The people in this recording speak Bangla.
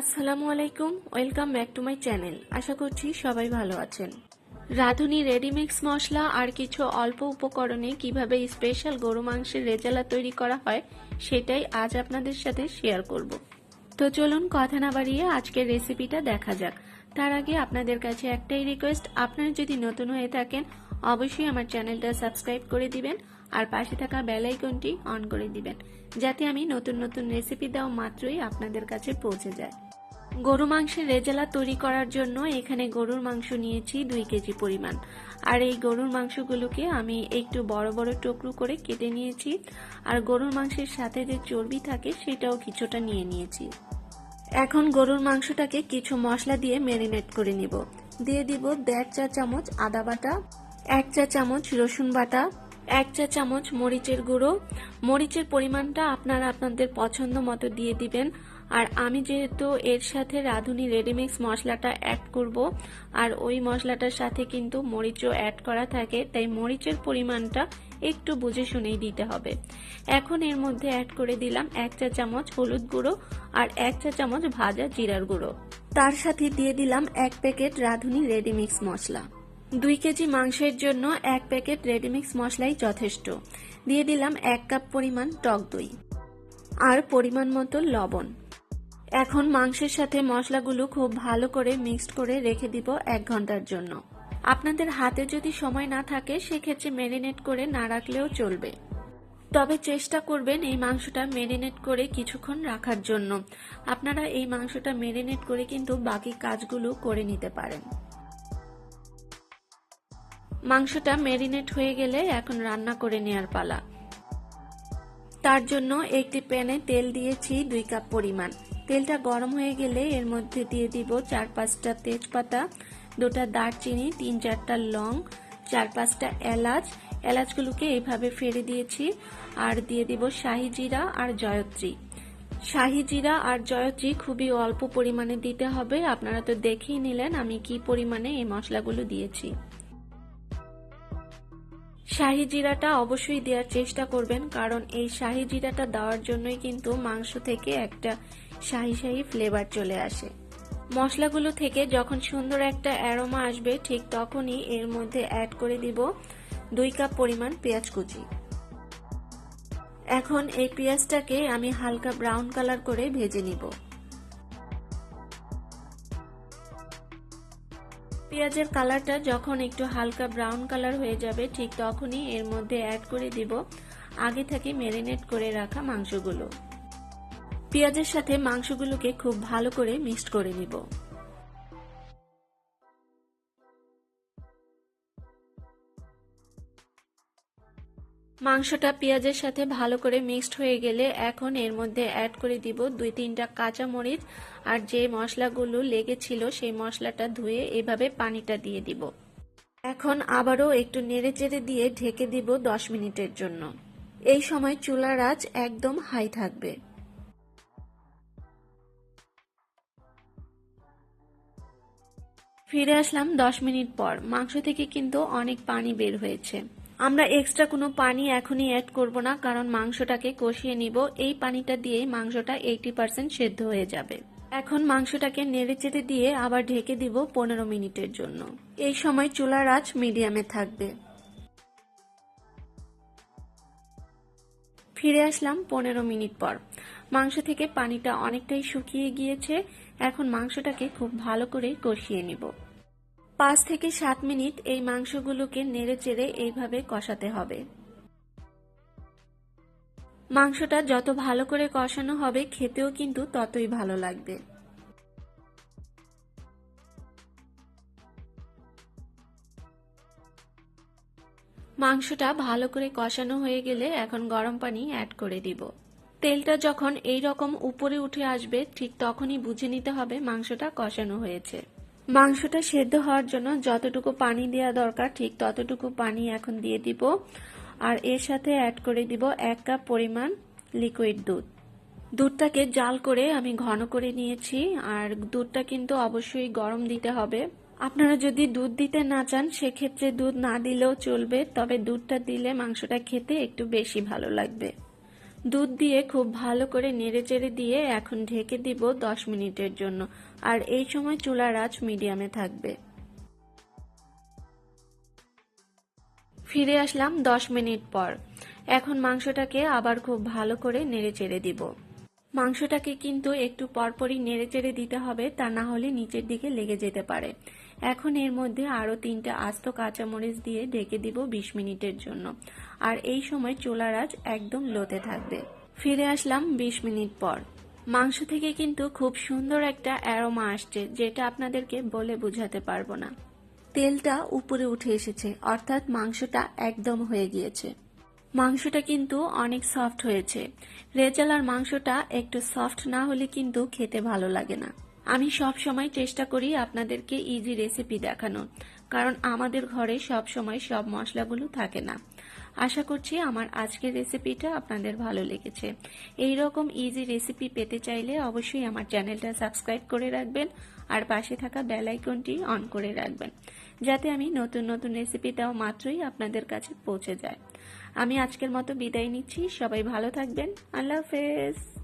আসসালামু আলাইকুম, welcome back to my channel. আশা করছি সবাই ভালো আছেন। রাঁধুনি রেডিমিক্স মশলা আর কিছু অল্প উপকরণে কীভাবে স্পেশাল গরু মাংসের রেজালা তৈরি করা হয়, সেটাই আজ আপনাদের সাথে শেয়ার করব। তো চলুন কথা না বাড়িয়ে আজকের রেসিপিটা দেখা যাক। তার আগে আপনাদের কাছে একটাই রিকোয়েস্ট, আপনারা যদি নতুন হয়ে থাকেন, অবশ্যই আমার চ্যানেলটা সাবস্ক্রাইব করে দিবেন আর পাশে থাকা বেল আইকনটি অন করে দিবেন, যাতে আমি নতুন নতুন রেসিপি দেওয়া মাত্রই আপনাদের কাছে পৌঁছে যায়। গরু মাংসের রেজালা তৈরি করার জন্য এখানে গরুর মাংস নিয়েছি দুই কেজি পরিমাণ। আর এই গরুর মাংসগুলোকে আমি একটু বড় বড় টুকরো করে কেটে নিয়েছি। আর গরুর মাংসের সাথে যে চর্বি থাকে সেটাও কিছুটা নিয়ে নিয়েছি। এখন গরুর মাংসটাকে কিছু মশলা দিয়ে ম্যারিনেট করে নিব। দিয়ে দিব দেড় চা চামচ আদা বাটা, এক চা চামচ রসুন বাটা, এক চা চামচ মরিচের গুঁড়ো। মরিচের পরিমাণটা আপনারা আপনাদের পছন্দ মতো দিয়ে দিবেন। আর আমি যেহেতু এর সাথে রাঁধুনি রেডিমিক্স মশলাটা অ্যাড করব, আর ওই মশলাটার সাথে কিন্তু মরিচও অ্যাড করা থাকে, তাই মরিচের পরিমাণটা একটু বুঝে শুনেই দিতে হবে। এখন এর মধ্যে অ্যাড করে দিলাম এক চা চামচ হলুদ গুঁড়ো আর এক চা চামচ ভাজা জিরার গুঁড়ো। তার সাথে দিয়ে দিলাম এক প্যাকেট রাঁধুনি রেডিমিক্স মশলা। দুই কেজি মাংসের জন্য এক প্যাকেট রেডিমিক্স মশলাই যথেষ্ট। দিয়ে দিলাম এক কাপ পরিমাণ টক দই। আর পরিমাণ মতো লবণ। এখন মাংসের সাথে মশলাগুলো খুব ভালো করে মিক্সড করে রেখে দিব এক ঘণ্টার জন্য। আপনাদের হাতে যদি সময় না থাকে, সেক্ষেত্রে ম্যারিনেট করে না রাখলেও চলবে। তবে চেষ্টা করবেন এই মাংসটা মেরিনেট করে কিছুক্ষণ রাখার জন্য। আপনারা এই মাংসটা মেরিনেট করে কিন্তু বাকি কাজগুলো করে নিতে পারেন। মাংসটা মেরিনেট হয়ে গেলে এখন রান্না করে নেয়ার পালা। তার জন্য একটি প্যানে তেল দিয়েছি দুই কাপ পরিমাণ। তেলটা গরম হয়ে গেলে এর মধ্যে দিয়ে দিব চার পাঁচটা তেজপাতা, দুটা দারচিনি, তিন চারটা লং, চার পাঁচটা এলাচ। এলাচগুলোকে এইভাবে ফেলে দিয়েছি আর দিয়ে দিব শাহি জিরা আর জয়ত্রী। শাহি জিরা আর জয়ত্রী খুবই অল্প পরিমাণে দিতে হবে। আপনারা তো দেখেই নিলেন আমি কি পরিমাণে এই মশলাগুলো দিয়েছি। শাহি জিরাটা অবশ্যই দেওয়ার চেষ্টা করবেন, কারণ এই শাহি জিরাটা দেওয়ার জন্যই কিন্তু মাংস থেকে একটা শাহি শাহি ফ্লেভার চলে আসে। মশলাগুলো থেকে যখন সুন্দর একটা অ্যারোমা আসবে, ঠিক তখনই এর মধ্যে অ্যাড করে দিব দুই কাপ পরিমাণ পেঁয়াজ কুচি। এখন এই পেঁয়াজটাকে আমি হালকা ব্রাউন কালার করে ভেজে নিব। পেঁয়াজের কালারটা যখন একটু হালকা ব্রাউন কালার হয়ে যাবে, ঠিক তখনই এর মধ্যে অ্যাড করে দিব আগে থেকে ম্যারিনেট করে রাখা মাংসগুলো। পেঁয়াজের সাথে মাংসগুলোকে খুব ভালো করে মিক্সড করে নিব। মাংসটা পেঁয়াজের সাথে ভালো করে মিক্সড হয়ে গেলে এখন এর মধ্যে অ্যাড করে দিব দুই তিনটা কাঁচা মরিচ আর যে মশলাগুলো লেগেছিল সেই মশলাটা ধুয়ে এভাবে পানিটা দিয়ে দিব। এখন আবারও একটু নেড়ে চেড়ে দিয়ে ঢেকে দিব দশ মিনিটের জন্য। এই সময় চুলার আঁচ একদম হাই থাকবে। ফিরে আসলাম দশ মিনিট পর। মাংস থেকে কিন্তু অনেক পানি বের হয়েছে। আমরা এক্সট্রা কোনো পানি এখনই অ্যাড করব না, কারণ মাংসটাকে কষিয়ে নিব। এই পানিটা দিয়েই মাংসটা এইটি পার্সেন্ট সেদ্ধ হয়ে যাবে। এখন মাংসটাকে নেড়ে চেড়ে দিয়ে আবার ঢেকে দিব পনেরো মিনিটের জন্য। এই সময় চুলার আঁচ মিডিয়ামে থাকবে। ফিরে আসলাম পনেরো মিনিট পর। মাংস থেকে পানিটা অনেকটাই শুকিয়ে গিয়েছে। এখন মাংসটাকে খুব ভালো করে কষিয়ে নিব। পাঁচ থেকে সাত মিনিট এই মাংসগুলোকে নেড়ে চেড়ে এইভাবে কষাতে হবে। মাংসটা যত ভালো করে কষানো হবে, খেতেও কিন্তু ততই ভালো লাগবে। মাংসটা ভালো করে কষানো হয়ে গেলে এখন গরম পানি অ্যাড করে দিব। তেলটা যখন এই রকম উপরে উঠে আসবে, ঠিক তখনই বুঝে নিতে হবে মাংসটা কষানো হয়েছে। মাংসটা সেদ্ধ হওয়ার জন্য যতটুকু পানি দেওয়া দরকার, ঠিক ততটুকু পানি এখন দিয়ে দিব। আর এর সাথে অ্যাড করে দিব এক কাপ পরিমাণ লিকুইড দুধ। দুধটাকে জাল করে আমি ঘন করে নিয়েছি, আর দুধটা কিন্তু অবশ্যই গরম দিতে হবে। আপনারা যদি দুধ দিতে না চান, সেক্ষেত্রে দুধ না দিলেও চলবে, তবে দুধটা দিলে মাংসটা খেতে একটু বেশি ভালো লাগবে। দুধ দিয়ে খুব ভালো করে নেড়েচেড়ে দিয়ে এখন ঢেকে দিব দশ মিনিটের জন্য, আর এই সময় চুলার আঁচ মিডিয়ামে থাকবে। ফিরে আসলাম দশ মিনিট পর। এখন মাংসটাকে আবার খুব ভালো করে নেড়ে চেড়ে দিব। মাংসটাকে কিন্তু একটু পরপরই নেড়ে চেড়ে দিতে হবে, তা না হলে নিচের দিকে লেগে যেতে পারে। এখন এর মধ্যে আরও তিনটা আস্ত কাঁচামরিচ দিয়ে ঢেকে দিব বিশ মিনিটের জন্য। আর এই সময় চুলার আঁচ একদম লোতে থাকবে। ফিরে আসলাম বিশ মিনিট পর। মাংস থেকে কিন্তু খুব সুন্দর একটা অ্যারোমা আসছে, যেটা আপনাদেরকে বলে বোঝাতে পারব না। তেলটা উপরে উঠে এসেছে, অর্থাৎ মাংসটা একদম হয়ে গিয়েছে। মাংসটা কিন্তু অনেক সফট হয়েছে। রেজালার মাংসটা একটু সফট না হলে কিন্তু খেতে ভালো লাগে না। আমি সব সময় চেষ্টা করি আপনাদেরকে ইজি রেসিপি দেখানোর, কারণ আমাদের ঘরে সব সময় সব মশলাগুলো থাকে না। আশা করছি আমার আজকের রেসিপিটা আপনাদের ভালো লেগেছে। এই রকম ইজি রেসিপি পেতে চাইলে অবশ্যই আমার চ্যানেলটা সাবস্ক্রাইব করে রাখবেন আর পাশে থাকা বেল আইকনটি অন করে রাখবেন, যাতে আমি নতুন নতুন রেসিপি মাত্রই আপনাদের কাছে পৌঁছে যায়। আমি আজকের মতো বিদায় নিচ্ছি। সবাই ভালো থাকবেন। আল্লাহ হাফেজ।